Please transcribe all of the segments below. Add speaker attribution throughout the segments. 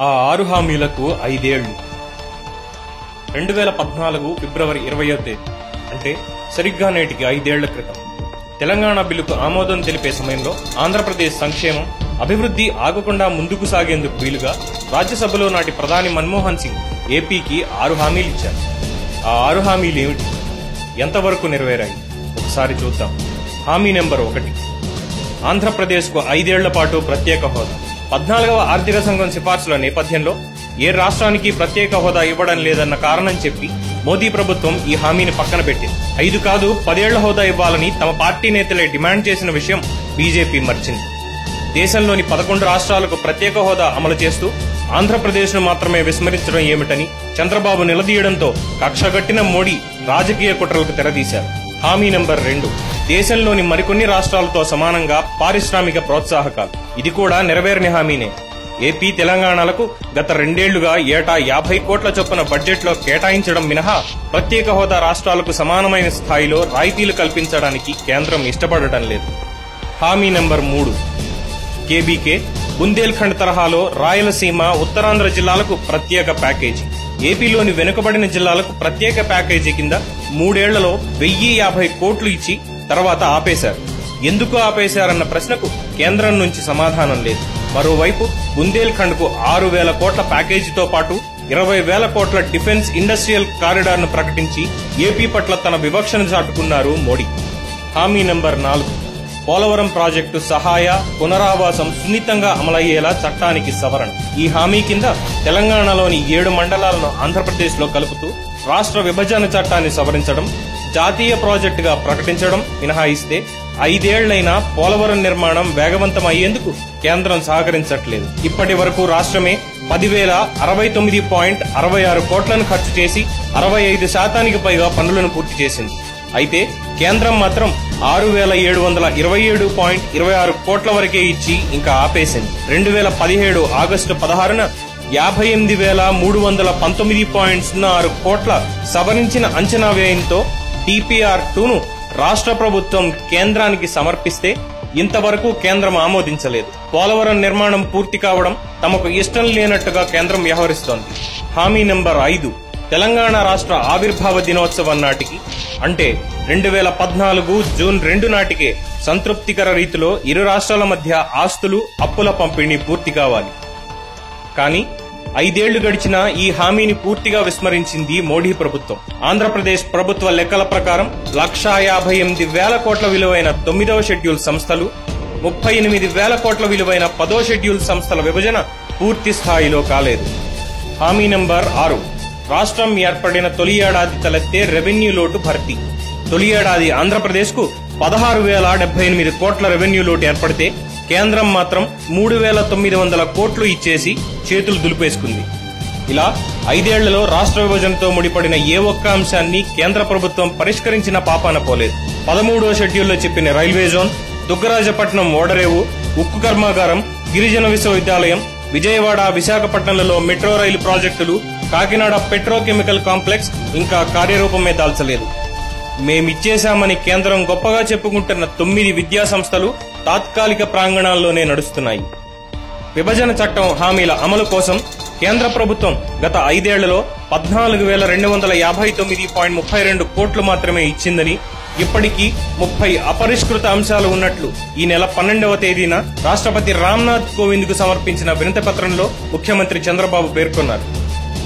Speaker 1: ఆ ఆరు హామీలకు ఐదేళ్ళు. రెండు వేల పద్నాలుగు ఫిబ్రవరి ఇరవయో తేదీ అంటే సరిగ్గా నేటికి ఐదేళ్ళ క్రితం. తెలంగాణ బిల్లుకు ఆమోదం తెలిపే సమయంలో ఆంధ్రప్రదేశ్ సంక్షేమం అభివృద్ధి ఆగకుండా ముందుకు సాగేందుకు వీలుగా రాజ్యసభలో నాటి ప్రధాని మన్మోహన్ సింగ్ ఏపీకి ఆరు హామీలు ఇచ్చారు. ఆ ఆరు హామీలు ఏమిటి? ఎంతవరకు నెరవేరాయి? ఒకసారి చూద్దాం. హామీ నెంబర్ ఒకటి. ఆంధ్రప్రదేశ్కు ఐదేళ్ళ పాటు ప్రత్యేక హోదా. పద్నాలుగవ ఆర్థిక సంఘం సిఫార్సుల నేపథ్యంలో ఏ రాష్ట్రానికి ప్రత్యేక హోదా ఇవ్వడం లేదన్న కారణం చెప్పి మోదీ ప్రభుత్వం ఈ హామీని పక్కన పెట్టింది. ఐదు కాదు పదేళ్ళ హోదా ఇవ్వాలని తమ పార్టీ నేతలే డిమాండ్ చేసిన విషయం బీజేపీ మర్చింది. దేశంలోని పదకొండు రాష్ట్రాలకు ప్రత్యేక హోదా అమలు చేస్తూ ఆంధ్రప్రదేశ్ను మాత్రమే విస్మరించడం ఏమిటని చంద్రబాబు నిలదీయడంతో కక్షగట్టిన మోడీ రాజకీయ కుట్రలకు తెరదీశారు. హామీ నంబర్ రెండు. దేశంలోని మరికొన్ని రాష్ట్రాలతో సమానంగా పారిశ్రామిక ప్రోత్సాహకాలు. ఇది కూడా నెరవేరని హామీనే. ఏపీ తెలంగాణలకు గత రెండేళ్ళుగా ఏటా యాభై కోట్ల చొప్పున బడ్జెట్లో కేటాయించడం మినహా ప్రత్యేక హోదా రాష్ట్రాలకు సమానమైన స్థాయిలో రాయితీలు కల్పించడానికి కేంద్రం ఇష్టపడటం లేదు. హామీ నంబర్ మూడు. కేబీకే బుందేల్ఖండ్ తరహాలో రాయలసీమ ఉత్తరాంధ్ర జిల్లాలకు ప్రత్యేక ప్యాకేజీ. ఏపీలోని వెనుకబడిన జిల్లాలకు ప్రత్యేక ప్యాకేజీ కింద మూడేళ్ళలో వెయ్యి యాభై కోట్లు ఇచ్చి తర్వాత ఆపేశారు. ఎందుకు ఆపేశారన్న ప్రశ్నకు కేంద్రం నుంచి సమాధానం లేదు. మరోవైపు బుందేల్ఖండ్కు ఆరు వేల కోట్ల ప్యాకేజీతో పాటు ఇరవై వేల కోట్ల డిఫెన్స్ ఇండస్ట్రియల్ కారిడార్ను ప్రకటించి ఏపీ పట్ల తన వివక్షను చాటుకున్నారు మోడీ. హామీ నెంబర్ నాలుగు. పోలవరం ప్రాజెక్టు సహాయ పునరావాసం సున్నితంగా అమలయ్యేలా చట్టానికి సవరణ. ఈ హామీ కింద తెలంగాణలోని ఏడు మండలాలను ఆంధ్రప్రదేశ్లో కలుపుతూ రాష్ట్ర విభజన చట్టాన్ని సవరించడం జాతీయ ప్రాజెక్టుగా ప్రకటించడం మినహాయిస్తే ఐదేళ్ళైనా పోలవరం నిర్మాణం వేగవంతం అయ్యేందుకు కేంద్రం సహకరించట్లేదు. ఇప్పటి వరకు రాష్ట్రమే పదివేల అరవై తొమ్మిది పాయింట్ అరవై ఆరు కోట్లను ఖర్చు చేసి అరవై ఐదు శాతానికి పైగా పనులను పూర్తి చేసింది. అయితే కేంద్రం మాత్రం ఆరు వేల ఏడు వందల ఇరవై ఏడు పాయింట్ ఇరవై ఆరు కోట్ల వరకే ఇచ్చి ఇంకా ఆపేసింది. రెండు వేల పదిహేడు ఆగస్టు పదహారున యాభై ఎనిమిది వేల మూడు వందల పంతొమ్మిది పాయింట్ సున్నా ఆరు కోట్ల సవరించిన అంచనా వ్యయంతో డిపిఆర్ టూను రాష్ట్ర ప్రభుత్వం కేంద్రానికి సమర్పిస్తే ఇంతవరకు కేంద్రం ఆమోదించలేదు. పోలవరం నిర్మాణం పూర్తి కావడం తమకు ఇష్టం లేనట్టుగా కేంద్రం వ్యవహరిస్తోంది. హామీ నెంబర్ ఐదు తెలంగాణ రాష్ట్ర ఆవిర్భావ దినోత్సవం నాటికి అంటే రెండు వేల పద్నాలుగు జూన్ రెండు నాటికే సంతృప్తికర రీతిలో ఇరు రాష్ట్రాల మధ్య ఆస్తులు అప్పుల పంపిణీ పూర్తి కావాలి. కానీ ఐదేళ్ళు గడిచిన ఈ హామీని పూర్తిగా విస్మరించింది మోడీ ప్రభుత్వం. ఆంధ్రప్రదేశ్ ప్రభుత్వ లెక్కల ప్రకారం లక్షా యాభై ఎనిమిది వేల కోట్ల విలువైన తొమ్మిదవ షెడ్యూల్ సంస్థలు ముప్పై ఎనిమిది వేల కోట్ల విలువైన పదో షెడ్యూల్ సంస్థల విభజన పూర్తి స్థాయిలో కాలేదు. హామీ నంబర్ ఆరు. రాష్ట్రం ఏర్పడిన తొలి ఏడాది తలెత్తే రెవెన్యూ లోటు భర్తీ. తొలి ఏడాది ఆంధ్రప్రదేశ్కు పదహారు వేల డెబ్బై ఎనిమిది కోట్ల రెవెన్యూ లోటు ఏర్పడితే కేంద్రం మాత్రం మూడు వేల తొమ్మిది వందల కోట్లు ఇచ్చేసి చేతులు దులిపేసుకుంది. ఇలా ఐదేళ్ళలో రాష్ట్ర విభజనతో ముడిపడిన ఏ ఒక్క అంశాన్ని కేంద్ర ప్రభుత్వం పరిష్కరించిన పాపాన పోలేదు. పదమూడో షెడ్యూల్లో చెప్పిన రైల్వే జోన్ దుగ్గరాజపట్నం ఓడరేవు ఉక్కు కర్మాగారం గిరిజన విశ్వవిద్యాలయం విజయవాడ విశాఖపట్నంలలో మెట్రో రైలు ప్రాజెక్టులు కాకినాడ పెట్రోకెమికల్ కాంప్లెక్స్ ఇంకా కార్యరూపమే దాల్చలేదు. మేమిచ్చేశామని కేంద్రం గొప్పగా చెప్పుకుంటున్న తొమ్మిది విద్యా సంస్థలు తాత్కాలిక ప్రాంగణాల్లోనే నడుస్తున్నాయి. విభజన చట్టం హామీల అమలు కోసం కేంద్ర ప్రభుత్వం గత ఐదేళ్ళలో పద్నాలుగు వేల రెండు వందల యాభై తొమ్మిది పాయింట్ ముప్పై రెండు కోట్లు మాత్రమే ఇచ్చిందని ఇప్పటికీ ముప్పై అపరిష్కృత అంశాలు ఉన్నట్లు ఈ నెల పన్నెండవ తేదీన రాష్ట్రపతి రామ్నాథ్ కోవింద్కు సమర్పించిన వినతిపత్రంలో ముఖ్యమంత్రి చంద్రబాబు పేర్కొన్నారు.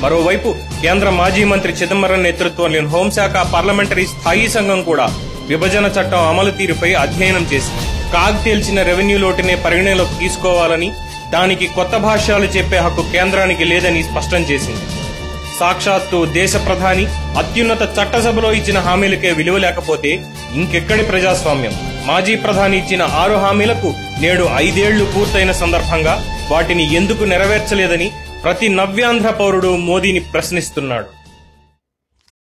Speaker 1: మరోవైపు కేంద్ర మాజీ మంత్రి చిదంబరం నేతృత్వంలోని హోంశాఖ పార్లమెంటరీ స్థాయీ సంఘం కూడా విభజన చట్టం అమలు తీరుపై అధ్యయనం చేసింది. కాగ్ తేల్చిన రెవెన్యూ లోటునే పరిగణలోకి తీసుకోవాలని దానికి కొత్త భాష్యాలు చెప్పే హక్కు కేంద్రానికి లేదని స్పష్టం చేసింది. సాక్షాత్తు దేశ ప్రధాని అత్యున్నత చట్టసభలో ఇచ్చిన హామీలకే విలువ లేకపోతే ఇంకెక్కడి ప్రజాస్వామ్యం? మాజీ ప్రధాని ఇచ్చిన ఆరు హామీలకు నేడు ఐదేళ్ళు పూర్తయిన సందర్భంగా వాటిని ఎందుకు నెరవేర్చలేదని ప్రతి నవ్యాంధ్ర పౌరుడు మోదీని ప్రశ్నిస్తున్నాడు.